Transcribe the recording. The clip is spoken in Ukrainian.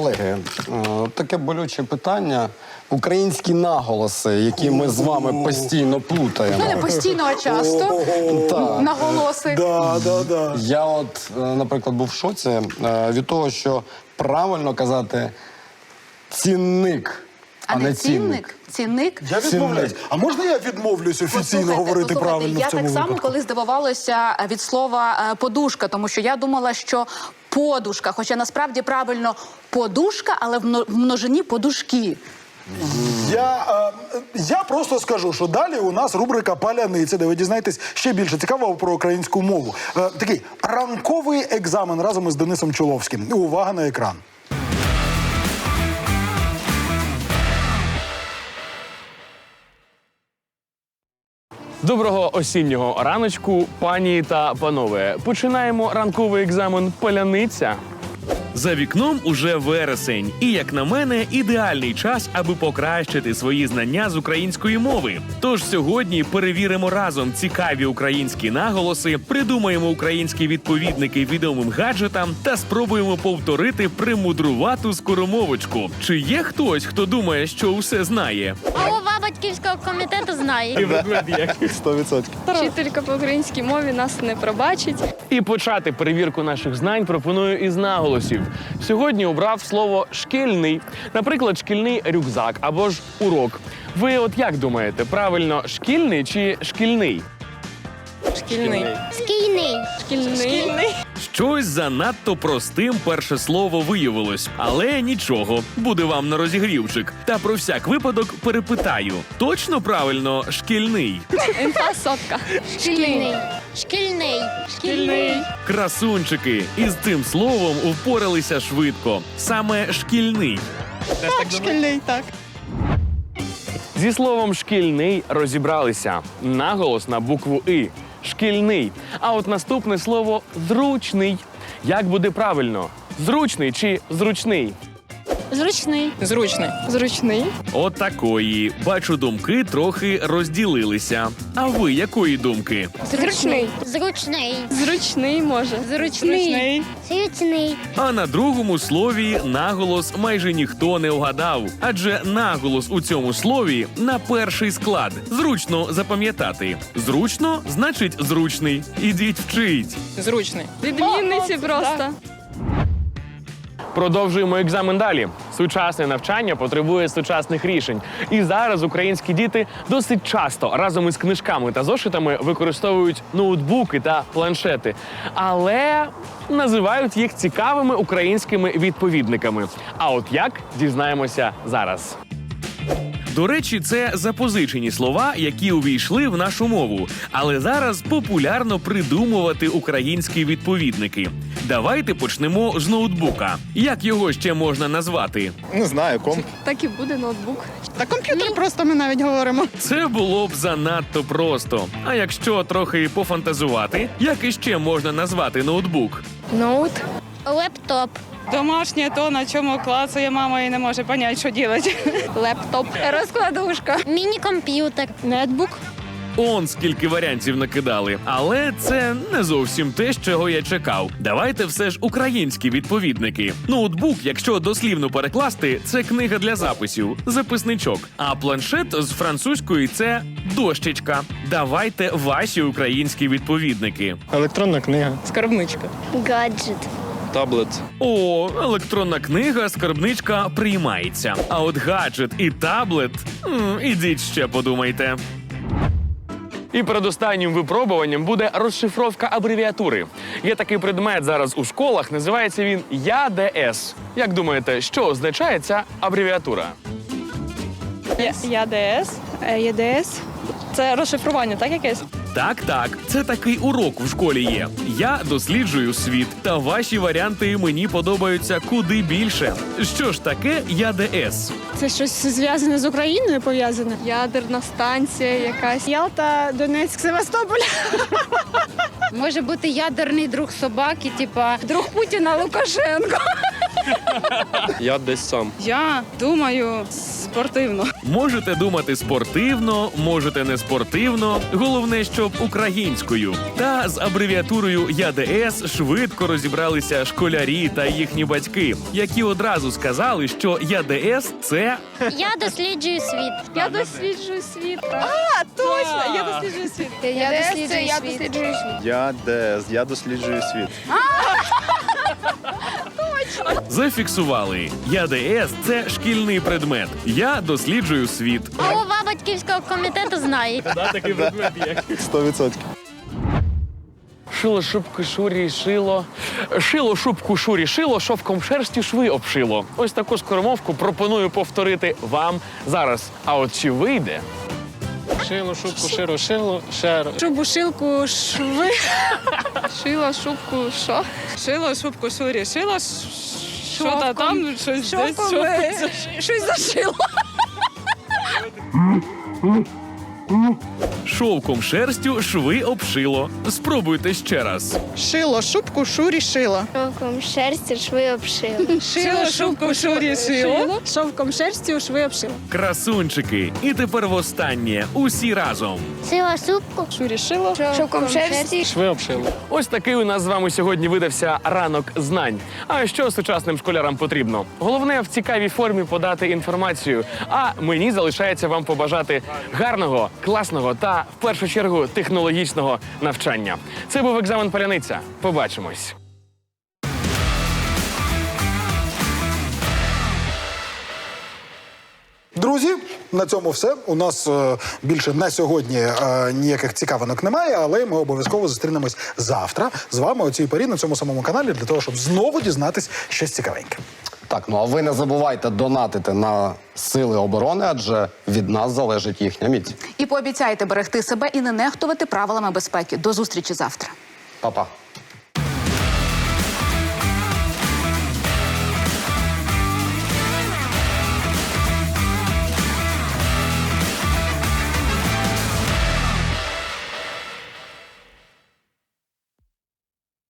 Колеги, е, таке болюче питання. Українські наголоси, які ми з вами постійно плутаємо. Ну, не постійно, а часто. Наголоси. Да, да, да. Я от, е, наприклад, був в шоці е, від того, що правильно казати цінник, А не цінник? Цінник? Я відмовляюсь. А можна я відмовлюсь офіційно Послухайте, говорити послухайте, правильно я в цьому так само, випадку? коли здивувалася від слова подушка, тому що я думала, що подушка, хоча насправді правильно подушка, але в мно- множині подушки. Я, е, я просто скажу, що далі у нас рубрика Паляниця, де ви дізнаєтесь ще більше цікавого про українську мову. Е, такий ранковий екзамен разом із Денисом Чоловським. Увага на екран. Доброго осіннього раночку, пані та панове. Починаємо ранковий екзамен Поляниця. За вікном уже вересень, і як на мене, ідеальний час, аби покращити свої знання з української мови. Тож сьогодні перевіримо разом цікаві українські наголоси, придумаємо українські відповідники відомим гаджетам та спробуємо повторити примудрувату скоромовочку. Чи є хтось, хто думає, що усе знає? Голова батьківського комітету знає. Вчителька по українській мові нас не пробачить. І почати перевірку наших знань пропоную із наголосів. Сьогодні обрав слово шкільний, наприклад, шкільний рюкзак або ж урок. Ви от як думаєте, правильно шкільний чи шкільний? Шкільний. Скійний. Шкільний. Щось занадто простим перше слово виявилось, але нічого, буде вам на розігрівчик. Та про всяк випадок перепитаю: точно правильно шкільний? Інфа сотка. Шкільний. Шкільний. Шкільний. Красунчики із цим словом впоралися швидко. Саме шкільний. Так, Шкільний, так. Зі словом шкільний розібралися. Наголос на букву И. Шкільний. А от наступне слово зручний. Як буде правильно? Зручний чи зручний? Зручний. Зручний. Зручний. От такої. Бачу, думки трохи розділилися. А ви якої думки? Зручний. Зручний. Зручний може. Зручний. Зручний. А на другому слові наголос майже ніхто не вгадав, адже наголос у цьому слові на перший склад. Зручно запам'ятати. Зручно значить зручний. Ідіть вчить. Зручний. Відмінниці просто. Продовжуємо екзамен далі. Сучасне навчання потребує сучасних рішень. І зараз українські діти досить часто разом із книжками та зошитами використовують ноутбуки та планшети, але називають їх цікавими українськими відповідниками. А от як дізнаємося зараз. До речі, це запозичені слова, які увійшли в нашу мову. Але зараз популярно придумувати українські відповідники. Давайте почнемо з ноутбука. Як його ще можна назвати? Не знаю, комп. Так і буде ноутбук. Та комп'ютер просто ми навіть говоримо. Це було б занадто просто. А якщо трохи пофантазувати, як іще можна назвати ноутбук? Ноут. Лептоп. Домашнє то, на чому клацає мама і не може поняти, що робити. Лептоп. Розкладушка. Міні-комп'ютер. Нетбук. Он скільки варіантів накидали. Але це не зовсім те, з чого я чекав. Давайте все ж українські відповідники. Ноутбук, якщо дослівно перекласти, це книга для записів, записничок. А планшет з французької це дощечка. Давайте ваші українські відповідники. Електронна книга. Скарбничка. Гаджет. Таблет. О, електронна книга, скарбничка приймається. А от гаджет і таблет. м, ідіть ще подумайте. І передостаннім випробуванням буде розшифровка абревіатури. Є такий предмет зараз у школах, називається він ЯДС. Як думаєте, що означає ця абревіатура? ЯДС. ЄДС. Це розшифрування, так якесь? Так, так, це такий урок в школі є. Я досліджую світ, та ваші варіанти мені подобаються куди більше. Що ж таке ЯДС? Це щось зв'язане з Україною пов'язане. Ядерна станція якась. Ялта, Донецьк, Севастополь. Може бути ядерний друг собаки, типа друг Путіна Лукашенко. Я десь сам. Я думаю, Спортивно. Можете думати спортивно, можете не спортивно. Головне, щоб українською. Та з абревіатурою ЯДС швидко розібралися школярі та їхні батьки, які одразу сказали, що ЯДС це Я досліджую світ. Я досліджую світ. А, точно! Я досліджую світ. Я досліджую я досліджую світ. Я досліджую світ. Зафіксували. ЯДС це шкільний предмет. Я досліджую світ. Голова батьківського комітету знає. Такий предмет Сто відсотків. Шило шубку шурі шило. Шило шубку шурі шило, шовком шерсті шви обшило. Ось таку скоромовку пропоную повторити вам зараз. А от чи вийде? Шило, шубку, широ, шило, шеро. Шубу, шилку, шви. Шила шубку, що? Шило, шубку, шурі, шило, що та там, щось десь. Що- е, щось зашило. Шовком шерстю шви обшило. Спробуйте ще раз. Шило, шубку, шурі, шило. Шовком шерсті шви обшили. Шило, шубку, шурі, шило. Шовком шерстю, шви обшила. Красунчики. І тепер востаннє. Усі разом. Сила супку. Шурі шило. Шовком шерсті. Шви обшило. Ось такий у нас з вами сьогодні видався ранок знань. А що сучасним школярам потрібно? Головне в цікавій формі подати інформацію. А мені залишається вам побажати гарного, класного та в першу чергу технологічного навчання. Це був екзамен Паляниця. Побачимось. Друзі, на цьому все. У нас е, більше на сьогодні е, ніяких цікавинок немає, але ми обов'язково зустрінемось завтра з вами о цій порі на цьому самому каналі для того, щоб знову дізнатись щось цікавеньке. Так, ну а ви не забувайте донатити на сили оборони, адже від нас залежить їхня міць. І пообіцяйте берегти себе і не нехтувати правилами безпеки. До зустрічі завтра. Па-па.